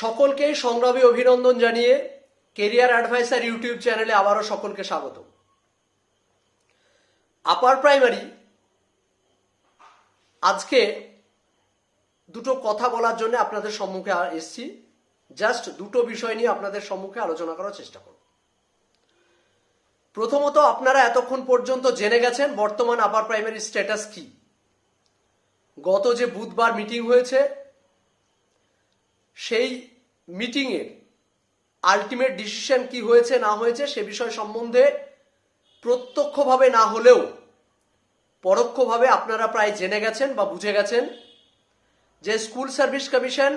সকলকেই সংগ্রামী অভিনন্দন জানিয়ে কেরিয়ার অ্যাডভাইসার ইউটিউব চ্যানেলে আবারও সকলকে স্বাগত আপার প্রাইমারি, আজকে দুটো কথা বলার জন্য আপনাদের সম্মুখে এসছি। জাস্ট দুটো বিষয় নিয়ে আপনাদের সম্মুখে আলোচনা করার চেষ্টা করব। প্রথমত, আপনারা এতক্ষণ পর্যন্ত জেনে গেছেন বর্তমান আপার প্রাইমারি স্ট্যাটাস কি। গত যে বুধবার মিটিং হয়েছে, সেই মিটিংয়ের আলটিমেট ডিসিশন কি হয়েছে, না হয়েছে সে বিষয় সম্বন্ধে প্রত্যক্ষভাবে না হলেও পরোক্ষভাবে আপনারা প্রায় জেনে গেছেন বা বুঝে গেছেন যে স্কুল সার্ভিস কমিশন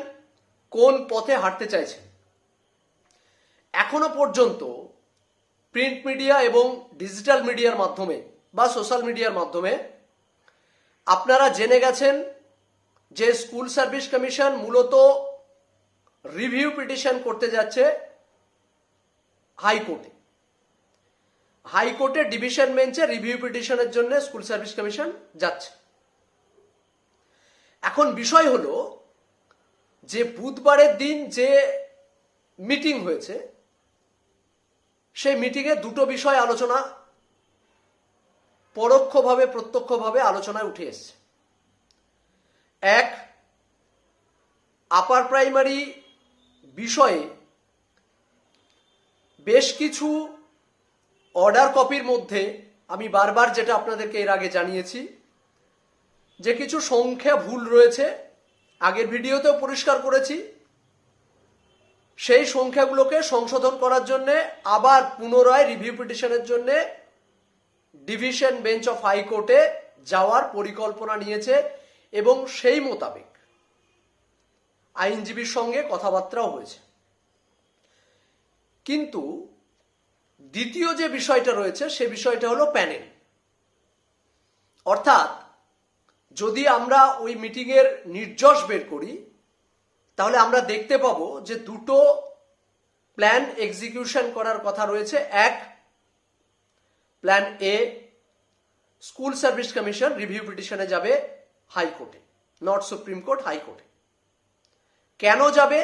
কোন পথে হাঁটতে চাইছে। এখনও পর্যন্ত প্রিন্ট মিডিয়া এবং ডিজিটাল মিডিয়ার মাধ্যমে বা সোশ্যাল মিডিয়ার মাধ্যমে আপনারা জেনে গেছেন যে স্কুল সার্ভিস কমিশন মূলত রিভিউ পিটিশন করতে যাচ্ছে হাইকোর্টে। হাইকোর্টে ডিভিশন বেঞ্চে রিভিউ পিটিশনের জন্য স্কুল সার্ভিস কমিশন যাচ্ছে। এখন বিষয় হলো, যে বুধবারের দিন যে মিটিং হয়েছে, সেই মিটিংয়ে দুটো বিষয় আলোচনা পরোক্ষভাবে, প্রত্যক্ষভাবে আলোচনায় উঠে এসছে। এক, আপার প্রাইমারি বিষয়ে বেশ কিছু অর্ডার কপির মধ্যে আমি বারবার যেটা আপনাদেরকে এর আগে জানিয়েছি, যে কিছু সংখ্যা ভুল রয়েছে, আগের ভিডিওতেও পরিষ্কার করেছি, সেই সংখ্যাগুলোকে সংশোধন করার জন্য, আবার পুনরায় রিভিউ পিটিশনের জন্য ডিভিশন বেঞ্চ অফ হাইকোর্টে যাওয়ার পরিকল্পনা নিয়েছে এবং সেই মোতাবেক আইনজীবীর সঙ্গে কথাবার্তাও হয়েছে। কিন্তু দ্বিতীয় যে বিষয়টা রয়েছে, সে বিষয়টা হলো প্যানেল। অর্থাৎ যদি আমরা ওই মিটিংয়ের নির্যশ বের করি, তাহলে আমরা দেখতে পাবো যে দুটো প্ল্যান এক্সিকিউশন করার কথা রয়েছে। এক, plan A, school service commission review পিটিশনে যাবে হাইকোর্টে নট সুপ্রিম কোর্ট হাইকোর্টে। কেন যাবে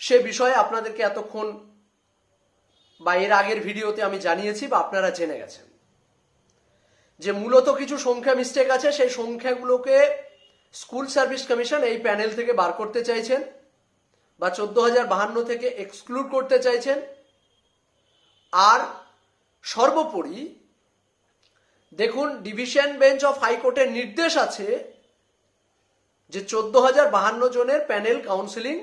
সে বিষয়ে আপনাদেরকে এতক্ষণ বা এর আগের ভিডিওতে আমি জানিয়েছি বা আপনারা জেনে গেছেন। যে মূলত কিছু সংখ্যা মিস্টেক আছে, সেই সংখ্যাগুলোকে স্কুল সার্ভিস কমিশন এই প্যানেল থেকে বার করতে চাইছেন বা চোদ্দ হাজার বাহান্ন থেকে এক্সক্লুড করতে চাইছেন। আর সর্বোপরি দেখুন ডিভিশন বেঞ্চ অফ হাইকোর্টের নির্দেশ আছে যে চোদ্দ হাজার বাহান্ন জনের প্যানেল কাউন্সিলিং,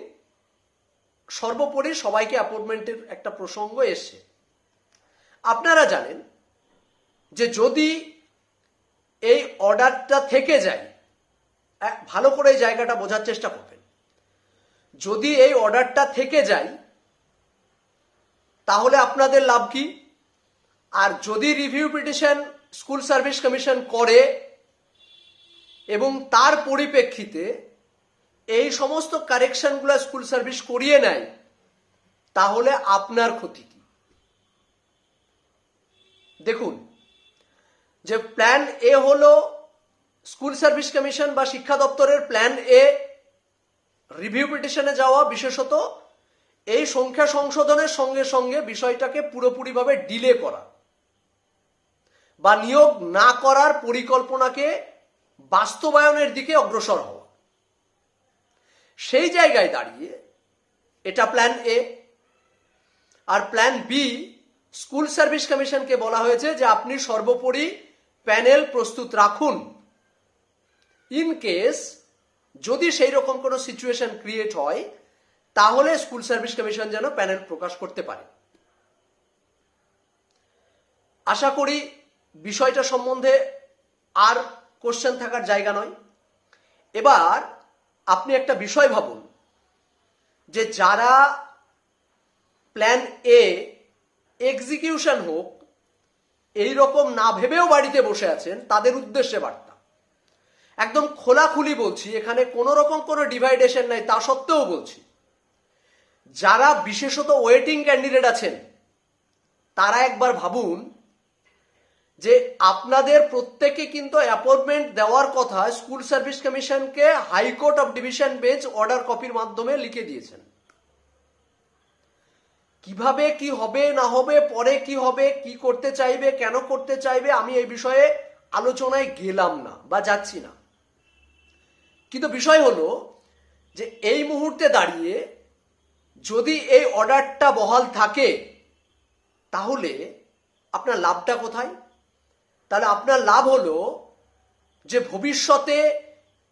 সর্বোপরি সবাইকে অ্যাপয়েন্টমেন্টের একটা প্রসঙ্গ এসছে। আপনারা জানেন যে যদি এই অর্ডারটা থেকে যায় ভালো করে এই জায়গাটা বোঝার চেষ্টা করবেন। যদি এই অর্ডারটা থেকে যায়, তাহলে আপনাদের লাভ কি? আর যদি review petition, school service commission করে এবং তার পরিপ্রেক্ষিতে এই সমস্ত কারেকশনগুলো স্কুল সার্ভিস করিয়ে নেয়, তাহলে আপনার ক্ষতি কি? দেখুন, যে প্ল্যান এ হলো স্কুল সার্ভিস কমিশন বা শিক্ষা দপ্তরের প্ল্যান এ রিভিউ পিটিশনে যাওয়া বিশেষত, এই সংখ্যা সংশোধনের সঙ্গে সঙ্গে বিষয়টাকে পুরোপুরিভাবে ডিলে করা বা নিয়োগ না করার পরিকল্পনাকে বাস্তবায়নের দিকে অগ্রসর হওয়া। সেই জায়গায় দাঁড়িয়ে এটা প্ল্যান এ আর প্ল্যান বি স্কুল সার্ভিস কমিশনকে বলা হয়েছে যে আপনি সর্বোপরি প্যানেল প্রস্তুত রাখুন। ইন কেস যদি সেই রকম কোনো সিচুয়েশন ক্রিয়েট হয়, তাহলে স্কুল সার্ভিস কমিশন যেন প্যানেল প্রকাশ করতে পারে। আশা করি বিষয়টা সম্বন্ধে আর কোশ্চেন থাকার জায়গা নয়। এবার আপনি একটা বিষয় ভাবুন যে যারা প্ল্যান এ এক্সিকিউশন হোক এই রকম না ভেবেও বাড়িতে বসে আছেন, তাদের উদ্দেশ্যে বার্তা। একদম খোলাখুলি বলছি, এখানে কোনো রকম কোনো ডিভাইডেশন নাই, তা সত্ত্বেও বলছি। যারা বিশেষত ওয়েটিং ক্যান্ডিডেট আছেন, তারা একবার ভাবুন যে আপনাদের প্রত্যেকে কিন্তু অ্যাপয়েন্টমেন্ট দেওয়ার কথা স্কুল সার্ভিস কমিশনকে High Court of division bench order কপির মাধ্যমে লিখে দিয়েছেন। কীভাবে কি হবে, না হবে, পরে কি হবে, কি করতে চাইবে, কেন করতে চাইবে, আমি এই বিষয়ে আলোচনায় গেলাম না বা যাচ্ছি না। কিন্তু বিষয় হলো যে এই মুহূর্তে দাঁড়িয়ে যদি এই অর্ডারটা বহাল থাকে, তাহলে আপনার লাভটা কোথায়? তাহলে আপনার লাভ হলো যে ভবিষ্যতে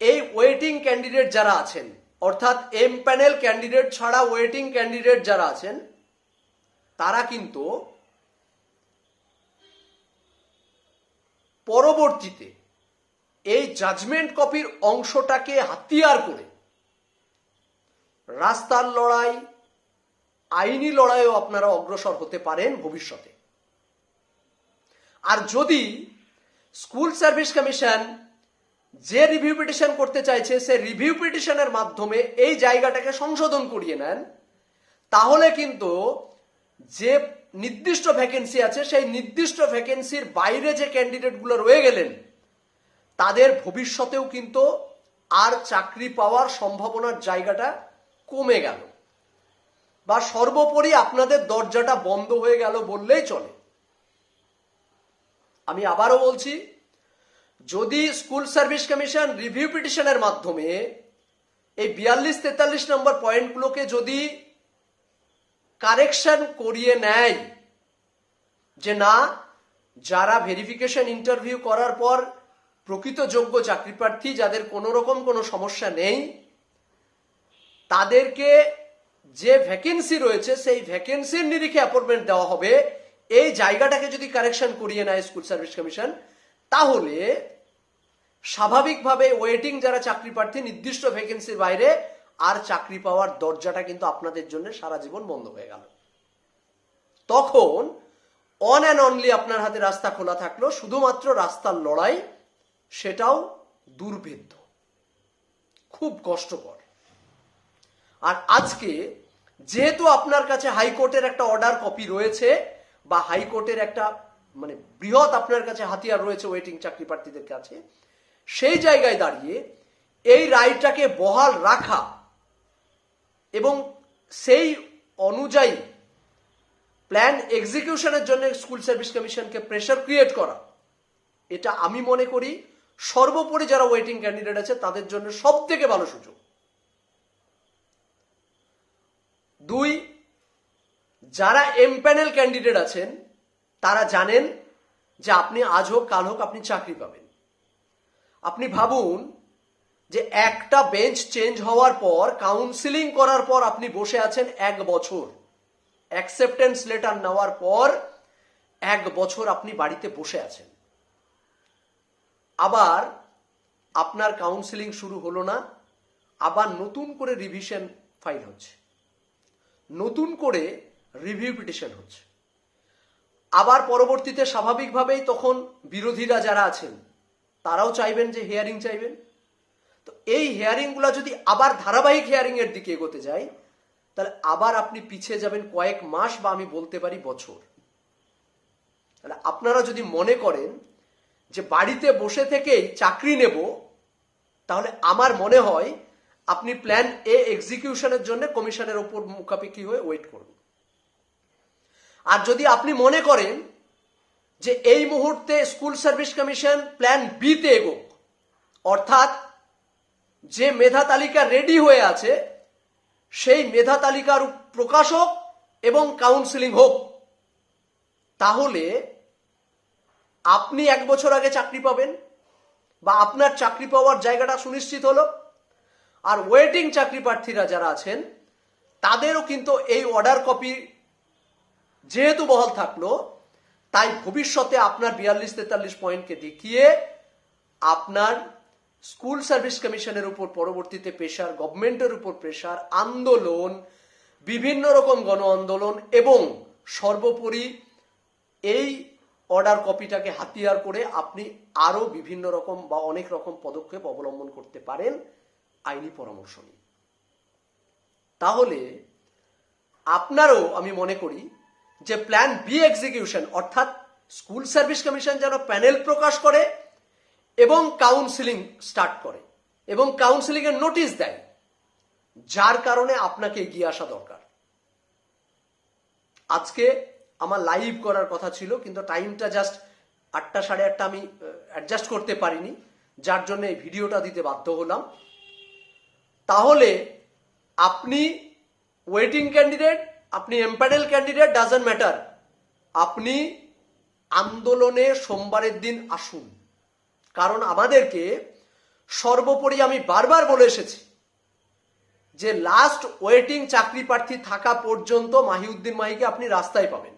এই ওয়েটিং ক্যান্ডিডেট যারা আছেন, অর্থাৎ এম প্যানেল ক্যান্ডিডেট ছাড়া ওয়েটিং ক্যান্ডিডেট যারা আছেন, তারা কিন্তু পরবর্তীতে এই জাজমেন্ট কপির অংশটাকে হাতিয়ার করে রাস্তার লড়াই, আইনি লড়াইও আপনারা অগ্রসর হতে পারেন ভবিষ্যতে। আর যদি স্কুল সার্ভিস কমিশন যে রিভিউ পিটিশন করতে চাইছে, সে রিভিউ পিটিশনের মাধ্যমে এই জায়গাটাকে সংশোধন করিয়ে নেন, তাহলে কিন্তু যে নির্দিষ্ট ভ্যাকেন্সি আছে, সেই নির্দিষ্ট ভ্যাকেন্সির বাইরে যে ক্যান্ডিডেটগুলো রয়ে গেলেন, তাদের ভবিষ্যতেও কিন্তু আর চাকরি পাওয়ার সম্ভাবনার জায়গাটা কমে গেল। বা সর্বোপরি আপনাদের দরজাটা বন্ধ হয়ে গেল বললেই চলে। আমি আবারও বলছি, যদি স্কুল সার্ভিস কমিশন রিভিউ পিটিশনের মাধ্যমে এই বিয়াল্লিশ তেতাল্লিশ নম্বর পয়েন্টগুলোকে যদি কারেকশন করিয়ে নেয়, যে না, যারা ভেরিফিকেশন ইন্টারভিউ করার পর প্রকৃত যোগ্য চাকরি প্রার্থী যাদের কোনো রকম কোনো সমস্যা নেই, তাদেরকে যে ভ্যাকেন্সি রয়েছে, সেই ভ্যাকেন্সির নিরিখে অ্যাপয়েন্টমেন্ট দেওয়া হবে। এই জায়গাটাকে যদি কারেকশন করিয়ে নেয় স্কুল সার্ভিস কমিশন তাহলে স্বাভাবিকভাবে ওয়েটিং যারা চাকরি প্রার্থী, নির্দিষ্ট ভ্যাকেন্সির বাইরে, আর চাকরি পাওয়ার দরজাটা কিন্তু আপনাদের জন্য সারা জীবন বন্ধ হয়ে গেল। তখন অন অ্যান্ড অনলি আপনার হাতে রাস্তা খোলা থাকল, শুধুমাত্র রাস্তার লড়াই, সেটাও দুর্ভেদ্য। খুব কষ্টকর। আর আজকে যেহেতু আপনার কাছে হাইকোর্টের একটা অর্ডার কপি রয়েছে বা হাইকোর্টের একটা মানে বৃহৎ আপনার কাছে হাতিয়ার রয়েছে ওয়েটিং চাকরি প্রার্থীদের কাছে, সেই জায়গায় দাঁড়িয়ে এই রায়টাকে বহাল রাখা এবং সেই অনুযায়ী প্ল্যান এক্সিকিউশনের জন্য স্কুল সার্ভিস কমিশনকে প্রেশার ক্রিয়েট করা, এটা আমি মনে করি সর্বোপরি যারা ওয়েটিং ক্যান্ডিডেট আছে তাদের জন্য সব থেকে ভালো সুযোগ। দুই যারা এম প্যানেল ক্যান্ডিডেট আছেন, তারা জানেন যে আপনি আজ হোক, কাল হোক আপনি চাকরি পাবেন। আপনি ভাবুন যে একটা বেঞ্চ চেঞ্জ হওয়ার পর কাউন্সিলিং করার পর আপনি বসে আছেন এক বছর। অ্যাকসেপ্টেন্স লেটার নেওয়ার পর এক বছর আপনি বাড়িতে বসে আছেন। আবার আপনার কাউন্সিলিং শুরু হলো না, আবার নতুন করে রিভিশন ফাইল হচ্ছে। নতুন করে রিভিউ পিটিশন হচ্ছে। আবার পরবর্তীতে স্বাভাবিকভাবেই তখন বিরোধীরা যারা আছেন, তারাও চাইবেন যে হেয়ারিং চাইবেন। তো এই হেয়ারিংগুলো যদি আবার ধারাবাহিক হিয়ারিং এর দিকে এগোতে যায়, তাহলে আবার আপনি পিছিয়ে যাবেন কয়েক মাস বা আমি বলতে পারি বছর। তাহলে আপনারা যদি মনে করেন যে বাড়িতে বসে থেকেই চাকরি নেব, তাহলে আমার মনে হয় আপনি প্ল্যান এ এক্সিকিউশনের জন্য কমিশনের ওপর মুখাপেক্ষি হয়ে ওয়েট করুন। আর যদি আপনি মনে করেন যে এই মুহূর্তে স্কুল সার্ভিস কমিশন প্ল্যান বিতে এগোক, অর্থাৎ যে মেধা তালিকা রেডি হয়ে আছে, সেই মেধা তালিকার প্রকাশক এবং কাউন্সিলিং হোক, তাহলে আপনি এক বছর আগে চাকরি পাবেন বা আপনার চাকরি পাওয়ার জায়গাটা সুনিশ্চিত হলো। আর ওয়েটিং চাকরি প্রার্থীরা যারা আছেন, তাদেরও কিন্তু এই অর্ডার কপি যেহেতু বহাল থাকল, তাই ভবিষ্যতে আপনার বিয়াল্লিশ তেতাল্লিশ পয়েন্টকে দেখিয়ে আপনার স্কুল সার্ভিস কমিশনের উপর পরবর্তীতে প্রেশার গভর্নমেন্টের উপর প্রেশার আন্দোলন, বিভিন্ন রকম গণ আন্দোলন এবং সর্বোপরি এই অর্ডার কপিটাকে হাতিয়ার করে আপনি আরও বিভিন্ন রকম বা অনেক রকম পদক্ষেপ অবলম্বন করতে পারেন আইনি পরামর্শ নিয়ে। তাহলে আপনারও, আমি মনে করি যে প্ল্যান বি এক্সিকিউশন অর্থাৎ স্কুল সার্ভিস কমিশন যেন প্যানেল প্রকাশ করে এবং কাউন্সিলিং স্টার্ট করে এবং কাউন্সিলিং এর নোটিশ দেয়, যার কারণে আপনাকে এগিয়ে আসা দরকার। আজকে আমার লাইভ করার কথা ছিল, কিন্তু টাইমটা জাস্ট আটটা সাড়ে আটটা আমি অ্যাডজাস্ট করতে পারিনি, যার জন্য এই ভিডিওটা দিতে বাধ্য হলাম। তাহলে আপনি ওয়েটিং ক্যান্ডিডেট আপনি এমপ্যানেল ক্যান্ডিডেট ডাজেন্ট ম্যাটার আপনি আন্দোলনে সোমবারের দিন আসুন। কারণ আমাদেরকে সর্বোপরি আমি বারবার বলে এসেছি যে লাস্ট ওয়েটিং চাকরি প্রার্থী থাকা পর্যন্ত মাহিউদ্দিন মাহিকে আপনি রাস্তায় পাবেন।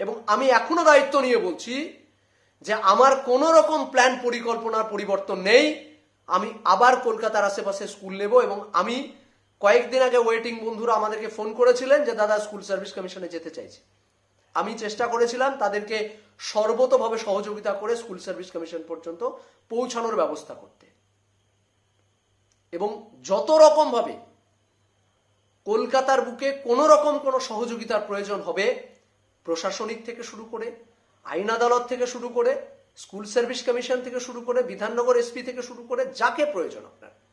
এবং আমি এখনও দায়িত্ব নিয়ে বলছি যে আমার কোনো রকম প্ল্যান পরিকল্পনার পরিবর্তন নেই। আমি আবার কলকাতার আশেপাশে স্কুল নেব এবং আমি কয়েকদিন আগে ওয়েটিং বন্ধুরা আমাদেরকে ফোন করেছিলেন যে, দাদা স্কুল সার্ভিস কমিশনে যেতে চাইছে। আমি চেষ্টা করেছিলাম তাদেরকে সর্বতভাবে সহযোগিতা করে স্কুল সার্ভিস কমিশন পর্যন্ত পৌঁছানোর ব্যবস্থা করতে। এবং যত রকম ভাবে কলকাতার বুকে কোনো রকম কোনো সহযোগিতার প্রয়োজন হবে, প্রশাসনিক থেকে শুরু করে, আইন আদালত থেকে শুরু করে স্কুল সার্ভিস কমিশন থেকে শুরু করে, বিধাননগর এসপি থেকে শুরু করে, যাকে প্রয়োজন আপনার।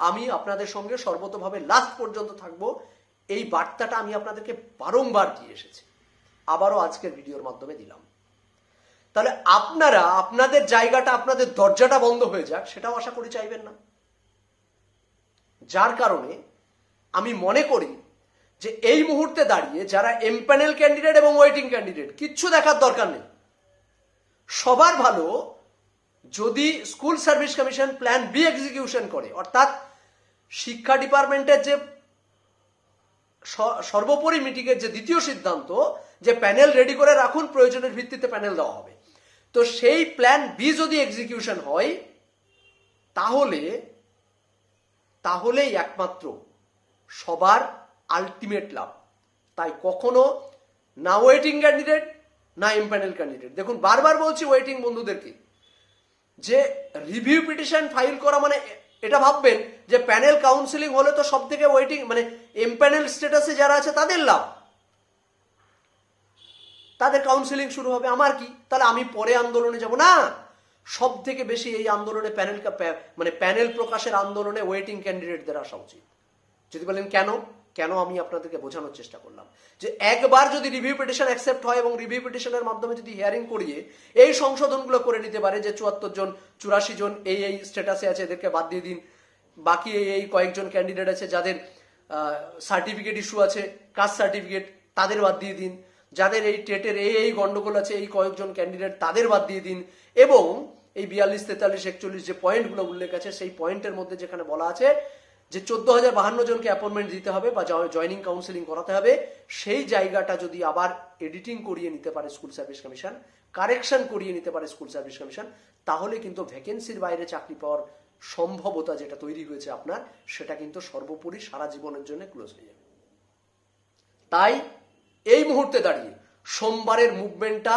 আমি আপনাদের সঙ্গে সর্বতভাবে লাস্ট পর্যন্ত থাকব। এই বার্তাটা আমি আপনাদেরকে বারংবার দিয়ে এসেছি। আবারও আজকের ভিডিওর মাধ্যমে দিলাম। তাহলে আপনারা, আপনাদের জায়গাটা, আপনাদের দরজাটা বন্ধ হয়ে যাক, সেটাও আশা করি চাইবেন না। যার কারণে আমি মনে করি যে এই মুহূর্তে দাঁড়িয়ে যারা এমপ্যানেল ক্যান্ডিডেট এবং ওয়েটিং ক্যান্ডিডেট কিচ্ছু দেখার দরকার নেই। সবার ভালো যদি school service commission plan B execution করে, অর্থাৎ শিক্ষা ডিপার্টমেন্টের যে সর্বোপরি মিটিংয়ের যে দ্বিতীয় সিদ্ধান্ত, যে প্যানেল রেডি করে রাখুন, প্রয়োজনের ভিত্তিতে প্যানেল দেওয়া হবে। তো সেই প্ল্যান বি যদি এক্সিকিউশন হয়, তাহলে, তাহলেই একমাত্র সবার আলটিমেট লাভ। তাই কখনো না ওয়েটিং ক্যান্ডিডেট, না এমপ্যানেল ক্যান্ডিডেট। দেখুন, বারবার বলছি ওয়েটিং বন্ধুদেরকে। যে রিভিউ পিটিশন ফাইল করা মানে এটা ভাববেন যে প্যানেল কাউন্সিলিং হলে তো সব থেকে ওয়েটিং মানে এমপ্যানেল স্ট্যাটাসে যারা আছে তাদের লাভ। তাদের কাউন্সিলিং শুরু হবে, আমার কি? তাহলে আমি পরে আন্দোলনে যাব না? সব থেকে বেশি এই আন্দোলনে প্যানেল মানে প্যানেল প্রকাশের আন্দোলনে ওয়েটিং ক্যান্ডিডেটদের আসা উচিত। যদি বলেন কেন? কেন আমি আপনাদেরকে বোঝানোর চেষ্টা করলাম? যে একবার যদি রিভিউ পিটিশন অ্যাকসেপ্ট হয় এবং রিভিউ পিটিশনের মাধ্যমে যদি হিয়ারিং করিয়ে এই সংশোধনগুলো করে নিতে পারে যে চুয়াত্তর জন, চুরাশি জন এই এই স্ট্যাটাসে আছে, এদেরকে বাদ দিয়ে দিন। বাকি এই এই কয়েকজন ক্যান্ডিডেট আছে যাদের সার্টিফিকেট ইস্যু আছে কাস্ট সার্টিফিকেট তাদের বাদ দিয়ে দিন। যাদের এই টেটের এই এই গন্ডগোল আছে, এই কয়েকজন ক্যান্ডিডেট তাদের বাদ দিয়ে দিন। এবং এই বিয়াল্লিশ, তেতাল্লিশ, একচল্লিশ যে পয়েন্টগুলো উল্লেখ আছে, সেই পয়েন্টের মধ্যে যেখানে বলা আছে যে চোদ্দ হাজার বাহান্ন জনকে অ্যাপয়েন্টমেন্ট দিতে হবে বা জয়নিং কাউন্সিলিং করাতে হবে, সেই জায়গাটা যদি আবার এডিটিং করিয়ে নিতে পারে স্কুল সার্ভিস কমিশন কারেকশন করিয়ে নিতে পারে স্কুল সার্ভিস কমিশন তাহলে কিন্তু ভ্যাকেন্সির বাইরে চাকরি পাওয়ার সম্ভবতা যেটা তৈরি হয়েছে আপনার, সেটা কিন্তু সর্বোপরি সারা জীবনের জন্য ক্লোজ হয়ে যাবে। তাই এই মুহূর্তে দাঁড়িয়ে সোমবারের মুভমেন্টটা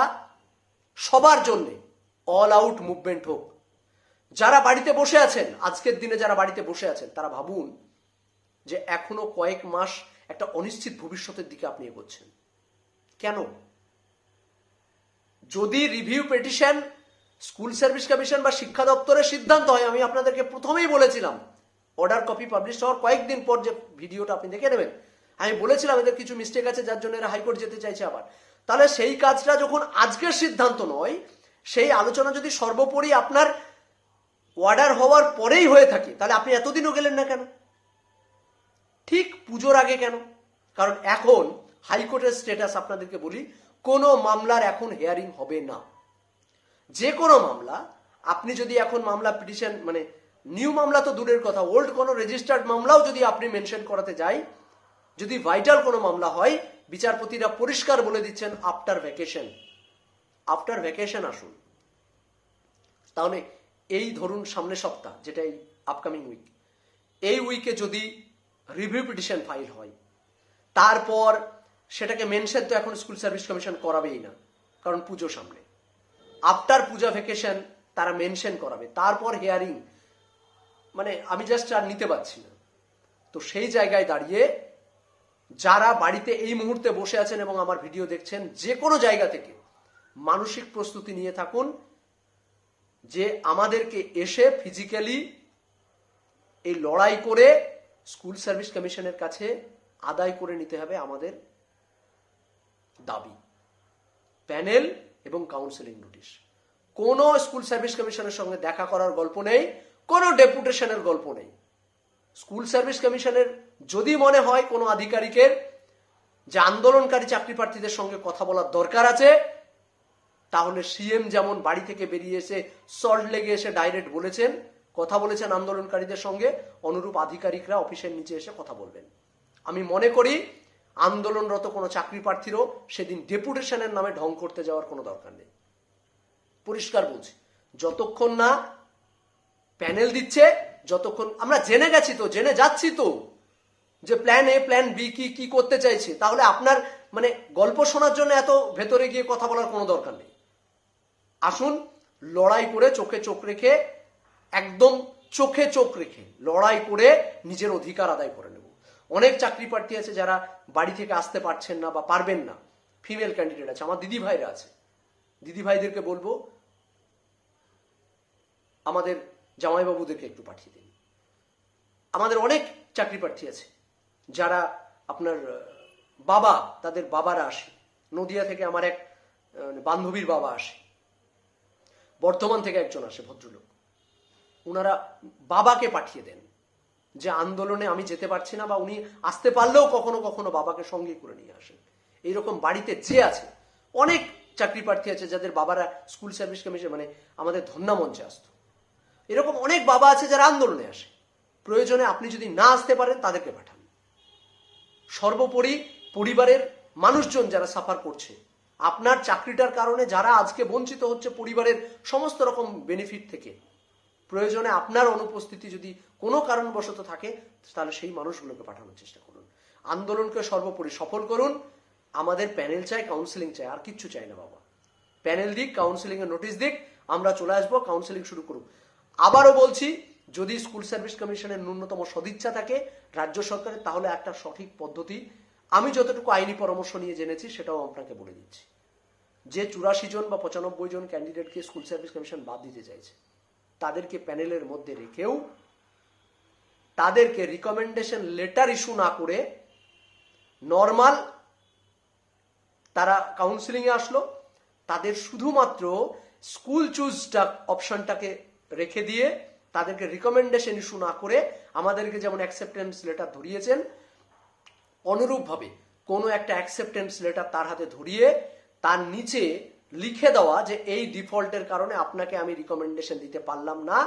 সবার জন্যে অল আউট মুভমেন্ট হোক যারা বাড়িতে বসে আছেন, আজকের দিনে যারা বাড়িতে বসে আছেন, তারা ভাবুন যে এখনও কয়েক মাস একটা অনিশ্চিত ভবিষ্যতের দিকে আপনি এগোচ্ছেন। কেন? যদি review petition school service commission বা শিক্ষা দপ্তরের সিদ্ধান্ত হয়, আমি আপনাদেরকে প্রথমেই বলেছিলাম অর্ডার কপি পাবলিশ হওয়ার কয়েকদিন পর যে ভিডিওটা আপনি দেখে নেবেন, আমি বলেছিলাম এদের কিছু মিস্টেক আছে, যার জন্য এরা হাইকোর্ট যেতে চাইছে আবার। তাহলে সেই কাজটা যখন আজকের সিদ্ধান্ত নয়, সেই আলোচনা যদি সর্বোপরি আপনার অর্ডার হওয়ার পরেই হয়ে থাকে। তাহলে আপনি এতদিনও গেলেন না কেন? ঠিক পুজোর আগে কেন? কারণ এখন হাইকোর্টের স্ট্যাটাস আপনাদেরকে বলি, কোনো মামলার এখন হেয়ারিং হবে না। যে কোনো মামলা, আপনি যদি এখন মামলা পিটিশন মানে নিউ মামলা তো দূরের কথা ওল্ড কোনো রেজিস্টার্ড মামলাও যদি আপনি মেনশন করাতে যাই, যদি ভাইটাল কোনো মামলা হয়, বিচারপতিরা পরিষ্কার বলে দিচ্ছেন আফটার ভ্যাকেশন আফটার ভ্যাকেশন আসুন। তাহলে এই ধরুন সামনের সপ্তাহ, যেটা এই আপকামিং উইক এই উইকে যদি রিভিউ পিটিশন ফাইল হয়, তারপর সেটাকে মেনশন তো এখন স্কুল সার্ভিস কমিশন করাবেই না, কারণ পুজো সামনে। আফটার পূজা ভ্যাকেশন তারা মেনশন করাবে, তারপর হেয়ারিং মানে আমি জাস্ট আর নিতে পারছি না। তো সেই জায়গায় দাঁড়িয়ে যারা বাড়িতে এই মুহূর্তে বসে আছেন এবং আমার ভিডিও দেখছেন, যে কোনো জায়গা থেকে মানসিক প্রস্তুতি নিয়ে থাকুন যে আমাদেরকে এসে ফিজিক্যালি এই লড়াই করে স্কুল সার্ভিস কমিশনের কাছে আদায় করে নিতে হবে আমাদের দাবি। প্যানেল এবং কাউন্সিলিং নোটিশ কোনো স্কুল সার্ভিস কমিশনের সঙ্গে দেখা করার গল্প নেই, কোনো ডেপুটেশনের গল্প নেই। স্কুল সার্ভিস কমিশনের যদি মনে হয় কোনো আধিকারিকের যে আন্দোলনকারী চাকরি প্রার্থীদের সঙ্গে কথা বলার দরকার আছে তাহলে সিএম যেমন বাড়ি থেকে বেরিয়ে এসে সল্ট লেগে এসে ডাইরেক্ট বলেছেন, কথা বলেছেন আন্দোলনকারীদের সঙ্গে, অনুরূপ আধিকারিকরা অফিসের নিচে এসে কথা বলবেন। আমি মনে করি আন্দোলনরত কোনো চাকরি প্রার্থীরও সেদিন ডেপুটেশনের নামে ঢং করতে যাওয়ার কোনো দরকার নেই। পরিষ্কার বলছি, যতক্ষণ না প্যানেল দিচ্ছে, যতক্ষণ আমরা জেনে গেছি তো, জেনে যাচ্ছি তো যে প্ল্যান এ, প্ল্যান বি কি কি করতে চাইছে, তাহলে আপনার মানে গল্প শোনার জন্য এত ভেতরে গিয়ে কথা বলার কোনো দরকার নেই। আসুন, লড়াই করে চোখে চোখ রেখে, একদম চোখে চোখ রেখে লড়াই করে নিজের অধিকার আদায় করে নেব। অনেক চাকরি প্রার্থী আছে যারা বাড়ি থেকে আসতে পারছেন না বা পারবেন না। ফিমেল ক্যান্ডিডেট আছে, আমার দিদি ভাইরা আছে। দিদি ভাইদেরকে বলব, আমাদের জামাইবাবুদেরকে একটু পাঠিয়ে দিন। আমাদের অনেক চাকরি প্রার্থী আছে যারা আপনার বাবা, তাদের বাবারা আসে। নদিয়া থেকে আমার এক বান্ধবীর বাবা আসে। বর্ধমান থেকে একজন আসে ভদ্রলোক। ওনারা বাবাকে পাঠিয়ে দেন যে আন্দোলনে আমি যেতে পারছি না বা উনি আসতে পারলেও কখনো কখনো বাবাকে সঙ্গে করে নিয়ে আসেন। এইরকম বাড়িতে যে আছে, অনেক চাকরি প্রার্থী আছে যাদের বাবারা স্কুল সার্ভিস কমিশন মানে আমাদের ধন্যা মঞ্চে আসতো। এরকম অনেক বাবা আছে যারা আন্দোলনে আসে। প্রয়োজনে আপনি যদি না আসতে পারেন, তাদেরকে পাঠান। সর্বোপরি পরিবারের মানুষজন যারা সাফার করছে আপনার চাকরিটার কারণে যারা আজকে বঞ্চিত হচ্ছে পরিবারের সমস্ত রকম বেনিফিট থেকে, প্রয়োজনে আপনার অনুপস্থিতি যদি কোনো কারণবশত থাকে, তাহলে সেই মানুষগুলোকে পাঠানোর চেষ্টা করুন। আন্দোলনকে সর্বোপরি সফল করুন। আমাদের প্যানেল চাই কাউন্সিলিং চাই, আর কিচ্ছু চাই না বাবা। প্যানেল দিক কাউন্সিলিং এর নোটিশ দিক, আমরা চলে আসব কাউন্সিলিং শুরু করুক আবারও বলছি, যদি স্কুল সার্ভিস কমিশনের ন্যূনতম সদিচ্ছা থাকে রাজ্য সরকারের, তাহলে একটা সঠিক পদ্ধতি আমি যতটুকু আইনি পরামর্শ নিয়ে জেনেছি, সেটাও আপনাকে বলে দিচ্ছি। যে চুরাশি জন বা পঁচানব্বই জন ক্যান্ডিডেটকে স্কুল সার্ভিস কমিশন বাদ দিতে চাইছে, তাদেরকে প্যানেলের মধ্যে রেখেও তাদেরকে রিকমেন্ডেশন লেটার ইস্যু না করে নর্মাল তারা কাউন্সিলিংয়ে আসলো, তাদের শুধুমাত্র স্কুল চুজটা অপশনটাকে রেখে দিয়ে তাদেরকে রিকমেন্ডেশন ইস্যু না করে আমাদেরকে যেমন অ্যাকসেপ্টেন্স লেটার ধরিয়েছেন অনুরূপভাবে কোনো একটা অ্যাকসেপ্টেন্স লেটার তার হাতে ধরিয়ে তার নিচে লিখে দেওয়া যে এই ডিফল্টের কারণে আপনাকে আমি রিকমেন্ডেশন দিতে পারলাম না।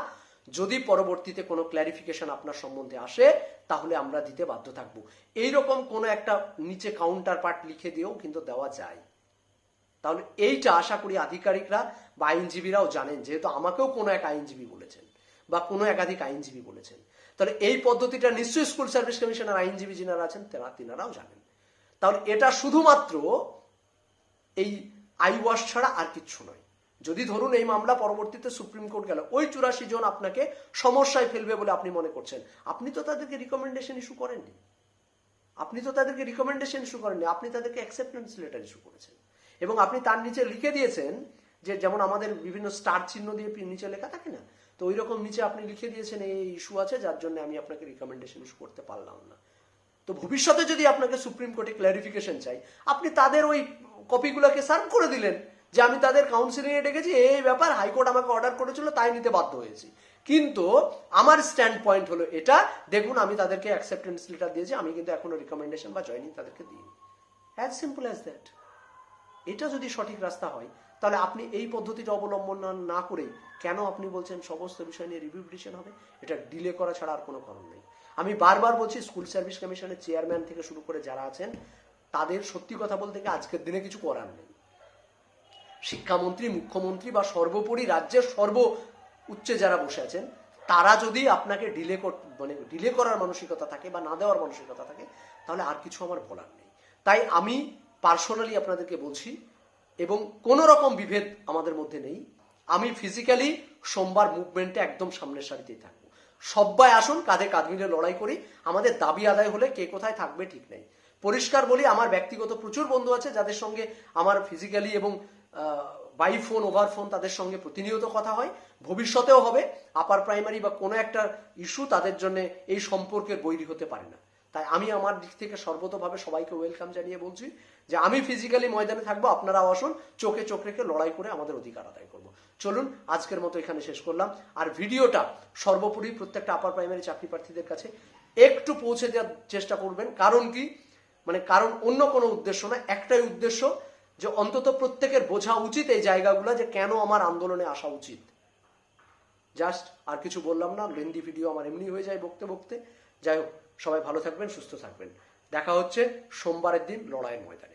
যদি পরবর্তীতে কোনো ক্ল্যারিফিকেশন আপনার সম্বন্ধে আসে, তাহলে আমরা দিতে বাধ্য থাকব। এইরকম কোনো একটা নিচে কাউন্টার পার্ট লিখে দিয়েও কিন্তু দেওয়া যায়। তাহলে এইটা আশা করি আধিকারিকরা বা আইনজীবীরাও জানেন, যেহেতু আমাকেও কোনো এক আইনজীবী বলেছেন বা কোনো একাধিক আইনজীবী বলেছেন। তাহলে এই পদ্ধতিটা নিশ্চয়ই স্কুল সার্ভিস কমিশনের আইনজীবী যিনারা আছেন তেনা তিনারাও জানেন। তাহলে এটা শুধুমাত্র এই আই ওয়াশ ছাড়া আর কিচ্ছু নয়। যদি ধরুন এই মামলা পরবর্তীতে সুপ্রিম কোর্ট গেল, ওই চুরাশি জন আপনাকে সমস্যায় ফেলবে বলে আপনি মনে করছেন, আপনি তো তাদেরকে রিকমেন্ডেশন ইস্যু করেননি। আপনি তো তাদেরকে রিকমেন্ডেশন ইস্যু করেননি, আপনি তাদেরকে অ্যাকসেপ্টেন্স লেটার ইস্যু করেছেন। এবং আপনি তার নিচে লিখে দিয়েছেন যে, যেমন আমাদের বিভিন্ন স্টার চিহ্ন দিয়ে নিচে লেখা থাকে না তো ওই রকম নিচে আপনি লিখে দিয়েছেন এই ইস্যু আছে, যার জন্য আমি আপনাকে রিকমেন্ডেশন ইস্যু করতে পারলাম না। তো ভবিষ্যতে যদি আপনাকে সুপ্রিম কোর্টে ক্ল্যারিফিকেশন চাই, আপনি তাদের ওই কপিগুলোকে সার্ভ করে দিলেন যে আমি তাদের কাউন্সিলিং এ ডেকেছি, এই ব্যাপার হাইকোর্ট আমাকে অর্ডার করেছিল, তাই নিতে বাধ্য হয়েছি। কিন্তু আমার স্ট্যান্ড পয়েন্ট হলো এটা, দেখুন আমি তাদেরকে অ্যাকসেপ্টেন্স লেটার দিয়েছি, আমি কিন্তু এখনও রিকমেন্ডেশন বা জয়নিং তাদেরকে দিইনি। অ্যাজ সিম্পল অ্যাজ দ্যাট এটা যদি সঠিক রাস্তা হয় তাহলে আপনি এই পদ্ধতিটা অবলম্বন না- করে কেন আপনি বলছেন সমস্ত বিষয় নিয়ে রিভিউ পিটিশন হবে? এটা ডিলে করা ছাড়া আর কোনো কারণ নেই। আমি বারবার বলছি স্কুল সার্ভিস কমিশনের চেয়ারম্যান থেকে শুরু করে যারা আছেন, তাদের সত্যি কথা বলতে গিয়ে আজকের দিনে কিছু করার নেই। শিক্ষামন্ত্রী, মুখ্যমন্ত্রী বা সর্বোপরি রাজ্যের সর্ব উচ্চে যারা বসে আছেন, তারা যদি আপনাকে ডিলে মানে ডিলে করার মানসিকতা থাকে বা না দেওয়ার মানসিকতা থাকে, তাহলে আর কিছু আমার বলার নেই। তাই আমি পার্সোনালি আপনাদেরকে বলছি এবং কোনো রকম বিভেদ আমাদের মধ্যে নেই। আমি ফিজিক্যালি সোমবার মুভমেন্টে একদম সামনের সারিতেই থাকব। সবাই আসুন, কাঁধে কাঁধ মিলে লড়াই করি। আমাদের দাবি আদায় হলে কে কোথায় থাকবে ঠিক নেই। পরিষ্কার বলি, আমার ব্যক্তিগত প্রচুর বন্ধু আছে যাদের সঙ্গে আমার ফিজিক্যালি এবং বাই ফোন ওভার ফোন তাদের সঙ্গে প্রতিনিয়ত কথা হয়। ভবিষ্যতেও হবে। আপার প্রাইমারি বা কোনো একটা ইস্যু তাদের জন্য এই সম্পর্কের বৈরী হতে পারে না। তাই আমি আমার দিক থেকে সর্বতভাবে সবাইকে ওয়েলকাম জানিয়ে বলছি যে আমি ফিজিক্যালি ময়দানে থাকব, আপনারাও আসুন, চোখে চোখ রেখে লড়াই করে আমাদের অধিকার আদায় করব। চলুন, আজকের মতো এখানে শেষ করলাম। আর ভিডিওটা সর্বোপরি প্রত্যেকটা আপার প্রাইমারি চাকরি প্রার্থীদের কাছে একটু পৌঁছে দেওয়ার চেষ্টা করবেন। কারণ কি? মানে কারণ অন্য কোনো উদ্দেশ্য না, একটাই উদ্দেশ্য যে অন্তত প্রত্যেকের বোঝা উচিত এই জায়গাগুলো যে কেন আমার আন্দোলনে আসা উচিত। জাস্ট আর কিছু বললাম না লেন্দি ভিডিও আমার এমনি হয়ে যায় বকতে বকতে। যাই হোক সবাই ভালো থাকবেন সুস্থ থাকবেন। দেখা হচ্ছে সোমবারের দিন লড়াইয়ের ময়দানে।